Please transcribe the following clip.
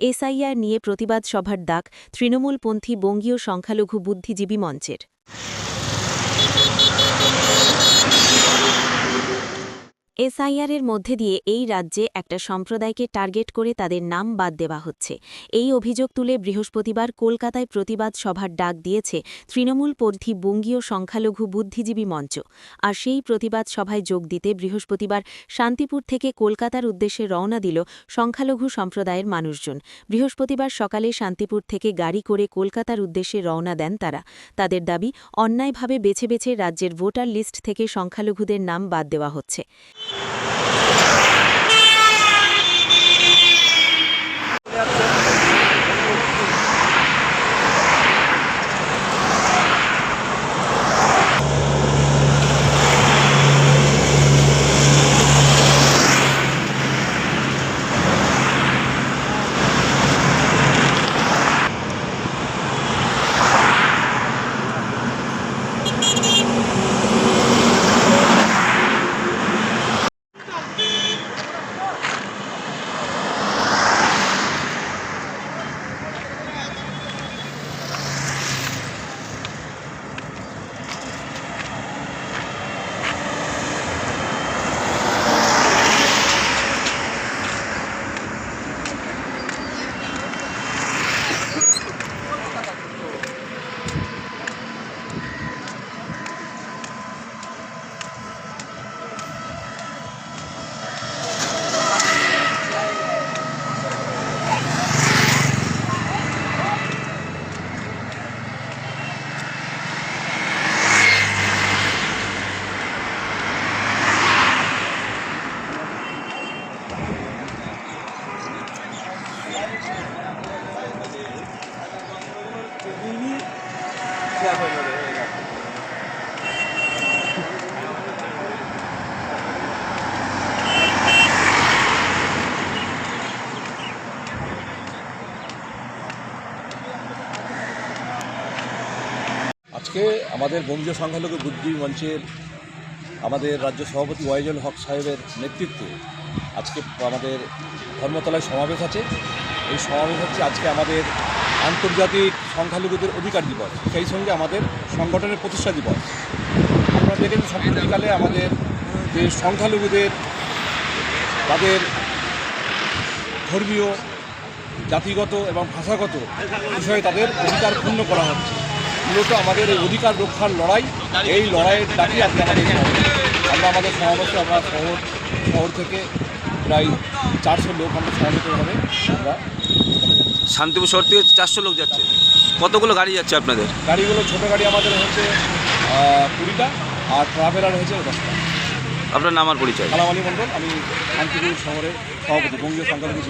SIR নিয়ে প্রতিবাদ সভার ডাক তৃণমূলপন্থী বঙ্গীয় সংখ্যালঘু বুদ্ধিজীবী মঞ্চের। এসআইআরের মধ্যে দিয়ে এই রাজ্যে একটা সম্প্রদায়কে টার্গেট করে তাদের নাম বাদ দেওয়া হচ্ছে। এই অভিযোগ তুলে বৃহস্পতিবার কলকাতায় প্রতিবাদ সভার ডাক দিয়েছে তৃণমূল তৃণমূলপন্থী বঙ্গীয় সংখ্যালঘু বুদ্ধিজীবী মঞ্চ। আর সেই প্রতিবাদ সভায় যোগ দিতে বৃহস্পতিবার শান্তিপুর থেকে কলকাতার উদ্দেশ্যে রওনা দিল সংখ্যালঘু সম্প্রদায়ের মানুষজন। বৃহস্পতিবার সকালে শান্তিপুর থেকে গাড়ি করে কলকাতার উদ্দেশ্যে রওনা দেন তারা। তাদের দাবি, অন্যায়ভাবে বেছে বেছে রাজ্যের ভোটার লিস্ট থেকে সংখ্যালঘুদের নাম বাদ দেওয়া হচ্ছে। আজকে আমাদের বঙ্গীয় সংখ্যালঘু বুদ্ধি মঞ্চের আমাদের রাজ্য সভাপতি ওয়াইজুল হক সাহেবের নেতৃত্বে আজকে আমাদের ধর্মতলায় সমাবেশ আছে। এই সমাবেশ হচ্ছে আজকে আমাদের আন্তর্জাতিক সংখ্যালঘুদের অধিকার দিবস, সেই সঙ্গে আমাদের সংগঠনের প্রতিষ্ঠা দিবস। আপনারা দেখেন সম্প্রতিকালে আমাদের যে সংখ্যালঘুদের, তাদের ধর্মীয়, জাতিগত এবং ভাষাগত বিষয়ে তাদের অধিকার ক্ষুণ্ণ করা হচ্ছে। মূলত আমাদের এই অধিকার রক্ষার লড়াই, এই লড়াইয়ের ডাকি আজকে আমাদের আমরা আমাদের সমাবেশে আমরা শহর শহর থেকে প্রায় চারশো লোক আমরা সমাবেতভাবে আমরা এখানে যাচ্ছি। শান্তিপুর শহর থেকে চারশো লোক যাচ্ছে। কতগুলো গাড়ি যাচ্ছে আপনাদের? গাড়িগুলো ছোটো গাড়ি আমাদের হচ্ছে কুড়িটা আর ট্রাভেলার হয়েছে দশটা। আপনার নাম আর পরিচয়? কালামালি মণ্ডল আমি শান্তিপুর শহরের সভাপতি বঙ্গীয় সংখ্যালঘু